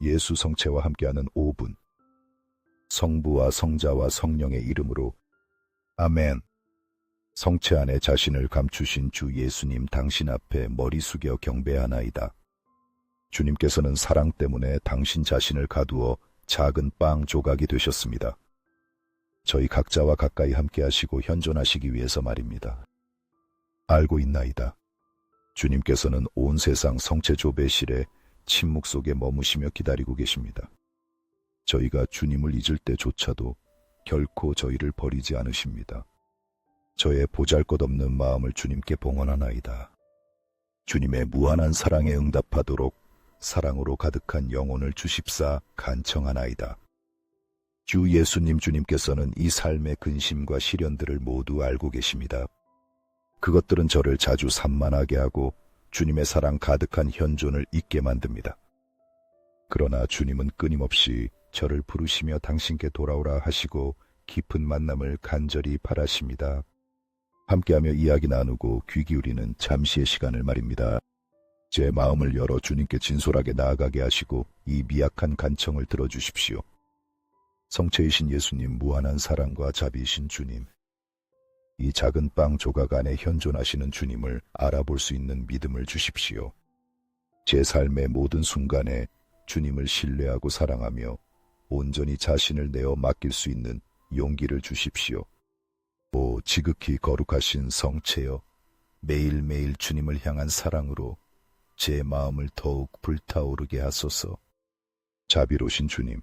예수 성체와 함께하는 5분. 성부와 성자와 성령의 이름으로 아멘. 성체 안에 자신을 감추신 주 예수님 당신 앞에 머리 숙여 경배하나이다. 주님께서는 사랑 때문에 당신 자신을 가두어 작은 빵 조각이 되셨습니다. 저희 각자와 가까이 함께 하시고 현존하시기 위해서 말입니다. 알고 있나이다. 주님께서는 온 세상 성체 조배실에 침묵 속에 머무시며 기다리고 계십니다. 저희가 주님을 잊을 때조차도 결코 저희를 버리지 않으십니다. 저의 보잘 것 없는 마음을 주님께 봉헌하나이다. 주님의 무한한 사랑에 응답하도록 사랑으로 가득한 영혼을 주십사 간청하나이다. 주 예수님 주님께서는 이 삶의 근심과 시련들을 모두 알고 계십니다. 그것들은 저를 자주 산만하게 하고 주님의 사랑 가득한 현존을 잊게 만듭니다. 그러나 주님은 끊임없이 저를 부르시며 당신께 돌아오라 하시고 깊은 만남을 간절히 바라십니다. 함께하며 이야기 나누고 귀 기울이는 잠시의 시간을 말입니다. 제 마음을 열어 주님께 진솔하게 나아가게 하시고 이 미약한 간청을 들어주십시오. 성체이신 예수님 무한한 사랑과 자비이신 주님, 이 작은 빵 조각 안에 현존하시는 주님을 알아볼 수 있는 믿음을 주십시오. 제 삶의 모든 순간에 주님을 신뢰하고 사랑하며 온전히 자신을 내어 맡길 수 있는 용기를 주십시오. 오 지극히 거룩하신 성체여 매일매일 주님을 향한 사랑으로 제 마음을 더욱 불타오르게 하소서. 자비로신 주님,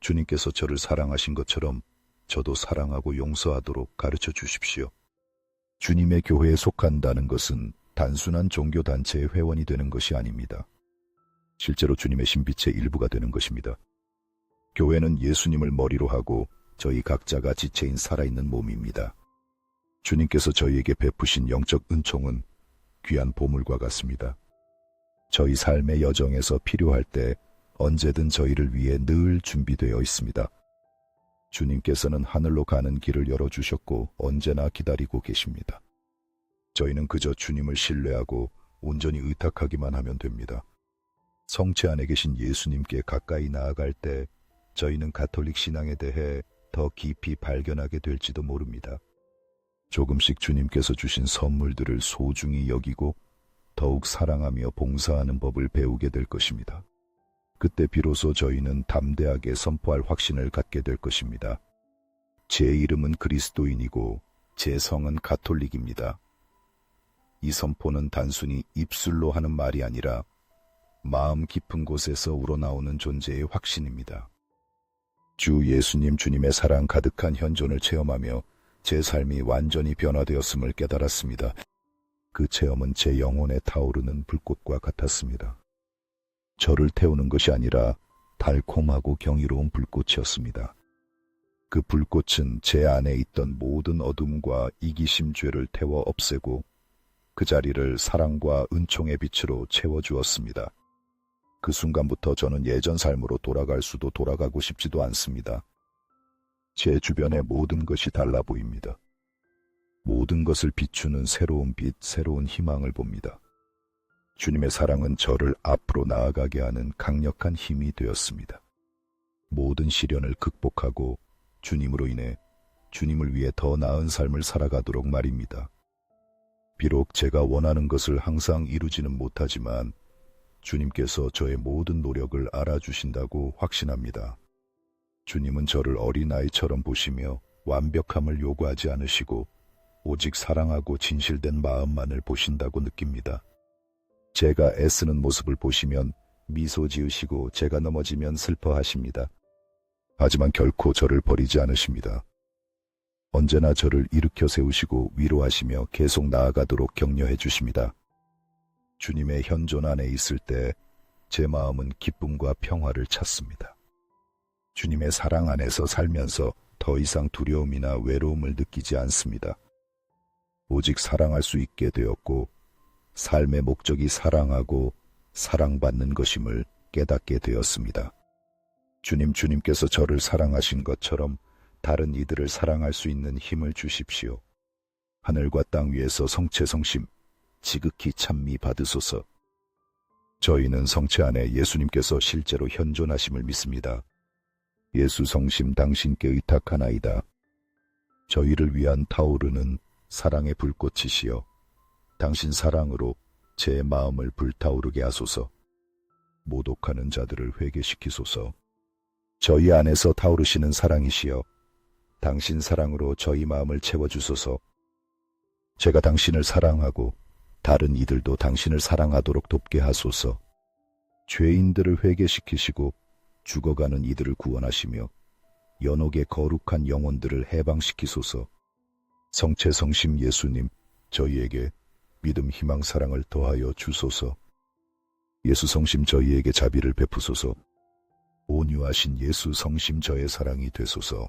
주님께서 저를 사랑하신 것처럼 저도 사랑하고 용서하도록 가르쳐 주십시오. 주님의 교회에 속한다는 것은 단순한 종교단체의 회원이 되는 것이 아닙니다. 실제로 주님의 신빛의 일부가 되는 것입니다. 교회는 예수님을 머리로 하고 저희 각자가 지체인 살아있는 몸입니다. 주님께서 저희에게 베푸신 영적 은총은 귀한 보물과 같습니다. 저희 삶의 여정에서 필요할 때 언제든 저희를 위해 늘 준비되어 있습니다. 주님께서는 하늘로 가는 길을 열어주셨고 언제나 기다리고 계십니다. 저희는 그저 주님을 신뢰하고 온전히 의탁하기만 하면 됩니다. 성체 안에 계신 예수님께 가까이 나아갈 때 저희는 가톨릭 신앙에 대해 더 깊이 발견하게 될지도 모릅니다. 조금씩 주님께서 주신 선물들을 소중히 여기고 더욱 사랑하며 봉사하는 법을 배우게 될 것입니다. 그때 비로소 저희는 담대하게 선포할 확신을 갖게 될 것입니다. 제 이름은 그리스도인이고 제 성은 가톨릭입니다. 이 선포는 단순히 입술로 하는 말이 아니라 마음 깊은 곳에서 우러나오는 존재의 확신입니다. 주 예수님 주님의 사랑 가득한 현존을 체험하며 제 삶이 완전히 변화되었음을 깨달았습니다. 그 체험은 제 영혼에 타오르는 불꽃과 같았습니다. 저를 태우는 것이 아니라 달콤하고 경이로운 불꽃이었습니다. 그 불꽃은 제 안에 있던 모든 어둠과 이기심 죄를 태워 없애고 그 자리를 사랑과 은총의 빛으로 채워주었습니다. 그 순간부터 저는 예전 삶으로 돌아갈 수도 돌아가고 싶지도 않습니다. 제 주변의 모든 것이 달라 보입니다. 모든 것을 비추는 새로운 빛, 새로운 희망을 봅니다. 주님의 사랑은 저를 앞으로 나아가게 하는 강력한 힘이 되었습니다. 모든 시련을 극복하고 주님으로 인해 주님을 위해 더 나은 삶을 살아가도록 말입니다. 비록 제가 원하는 것을 항상 이루지는 못하지만 주님께서 저의 모든 노력을 알아주신다고 확신합니다. 주님은 저를 어린아이처럼 보시며 완벽함을 요구하지 않으시고 오직 사랑하고 진실된 마음만을 보신다고 느낍니다. 제가 애쓰는 모습을 보시면 미소 지으시고 제가 넘어지면 슬퍼하십니다. 하지만 결코 저를 버리지 않으십니다. 언제나 저를 일으켜 세우시고 위로하시며 계속 나아가도록 격려해 주십니다. 주님의 현존 안에 있을 때 제 마음은 기쁨과 평화를 찾습니다. 주님의 사랑 안에서 살면서 더 이상 두려움이나 외로움을 느끼지 않습니다. 오직 사랑할 수 있게 되었고 삶의 목적이 사랑하고 사랑받는 것임을 깨닫게 되었습니다. 주님, 주님께서 저를 사랑하신 것처럼 다른 이들을 사랑할 수 있는 힘을 주십시오. 하늘과 땅 위에서 성체성심, 지극히 찬미 받으소서. 저희는 성체 안에 예수님께서 실제로 현존하심을 믿습니다. 예수 성심 당신께 의탁하나이다. 저희를 위한 타오르는 사랑의 불꽃이시여 당신 사랑으로 제 마음을 불타오르게 하소서. 모독하는 자들을 회개시키소서. 저희 안에서 타오르시는 사랑이시여 당신 사랑으로 저희 마음을 채워주소서. 제가 당신을 사랑하고 다른 이들도 당신을 사랑하도록 돕게 하소서. 죄인들을 회개시키시고 죽어가는 이들을 구원하시며 연옥의 거룩한 영혼들을 해방시키소서. 성체 성심 예수님, 저희에게 믿음, 희망, 사랑을 더하여 주소서. 예수 성심 저희에게 자비를 베푸소서. 온유하신 예수 성심 저의 사랑이 되소서.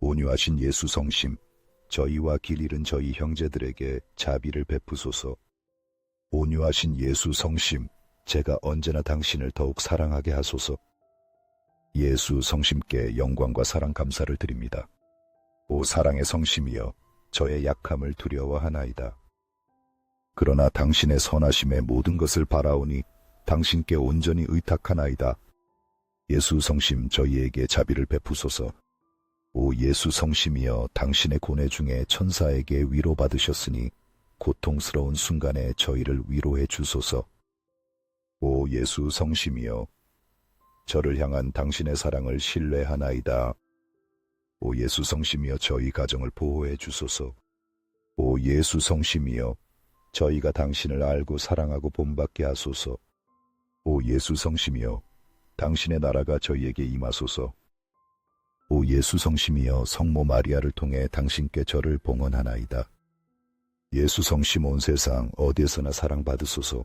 온유하신 예수 성심, 저희와 길 잃은 저희 형제들에게 자비를 베푸소서. 온유하신 예수 성심, 제가 언제나 당신을 더욱 사랑하게 하소서. 예수 성심께 영광과 사랑 감사를 드립니다. 오 사랑의 성심이여, 저의 약함을 두려워하나이다. 그러나 당신의 선하심의 모든 것을 바라오니 당신께 온전히 의탁하나이다. 예수 성심 저희에게 자비를 베푸소서. 오 예수 성심이여 당신의 고뇌 중에 천사에게 위로받으셨으니 고통스러운 순간에 저희를 위로해 주소서. 오 예수 성심이여 저를 향한 당신의 사랑을 신뢰하나이다. 오 예수 성심이여 저희 가정을 보호해 주소서. 오 예수 성심이여 저희가 당신을 알고 사랑하고 본받게 하소서. 오 예수 성심이여 당신의 나라가 저희에게 임하소서. 오 예수 성심이여 성모 마리아를 통해 당신께 저를 봉헌하나이다. 예수 성심 온 세상 어디에서나 사랑받으소서.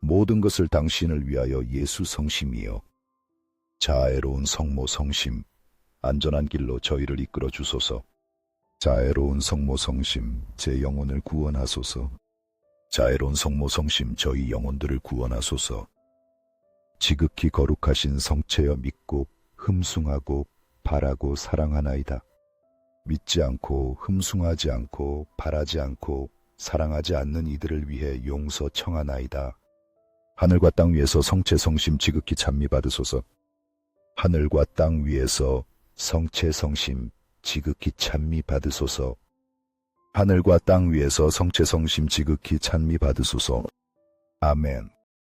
모든 것을 당신을 위하여 예수 성심이여. 자애로운 성모 성심, 안전한 길로 저희를 이끌어 주소서. 자애로운 성모 성심, 제 영혼을 구원하소서. 자애로운 성모 성심, 저희 영혼들을 구원하소서. 지극히 거룩하신 성체여 믿고 흠숭하고 바라고 사랑하나이다. 믿지 않고 흠숭하지 않고 바라지 않고 사랑하지 않는 이들을 위해 용서 청하나이다. 하늘과 땅 위에서 성체 성심 지극히 찬미 받으소서. 하늘과 땅 위에서 성체 성심 지극히 찬미 받으소서. 하늘과 땅 위에서 성체 성심 지극히 찬미 받으소서. 아멘.